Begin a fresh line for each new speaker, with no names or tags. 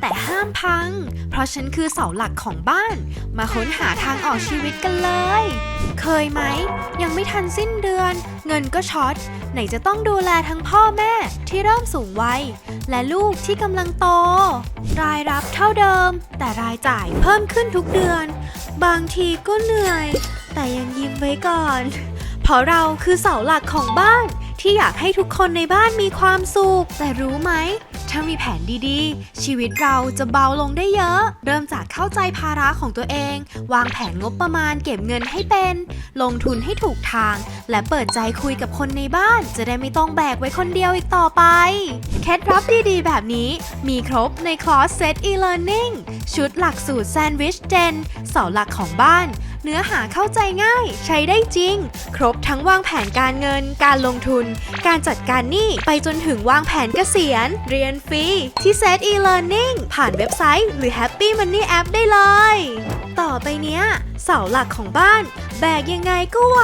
แต่ห้ามพัง เพราะฉันคือเสาหลักของบ้าน มาค้นหาทางออกชีวิตกันเลย เคยไหม ยังไม่ทันสิ้นเดือน เงินก็ช็อต ไหนจะต้องดูแลทั้งพ่อแม่ที่เริ่มสูงวัย และลูกที่กำลังโต รายรับเท่าเดิม แต่รายจ่ายเพิ่มขึ้นทุกเดือน บางทีก็เหนื่อย แต่ยังยิ้มไว้ก่อน เพราะเราคือเสาหลักของบ้านที่อยากให้ทุกคนในบ้านมีความสุข แต่รู้ไหม ถ้ามีแผนดีๆ ชีวิตเราจะเบาลงได้เยอะ เริ่มจากเข้าใจภาระของตัวเอง วางแผนงบประมาณเก็บเงินให้เป็น ลงทุนให้ถูกทาง และเปิดใจคุยกับคนในบ้าน จะได้ไม่ต้องแบกไว้คนเดียวอีกต่อไป เคล็ดลับดีๆ แบบนี้ มีครบในคลอสเซต e-learning ชุดหลักสูตรแซนด์วิชเจนเสาหลักของบ้าน เนื้อหาเข้าใจง่าย ใช้ได้จริง ครบทั้งวางแผนการเงิน การลงทุน การจัดการหนี้ไปจนถึงวางแผนเกษียณ เรียนฟรี ที่เซต e-learning ผ่านเว็บไซต์ หรือ Happy Money App ได้เลย ต่อไปเนี้ยเสาหลักของบ้าน แบกยังไงก็ไหว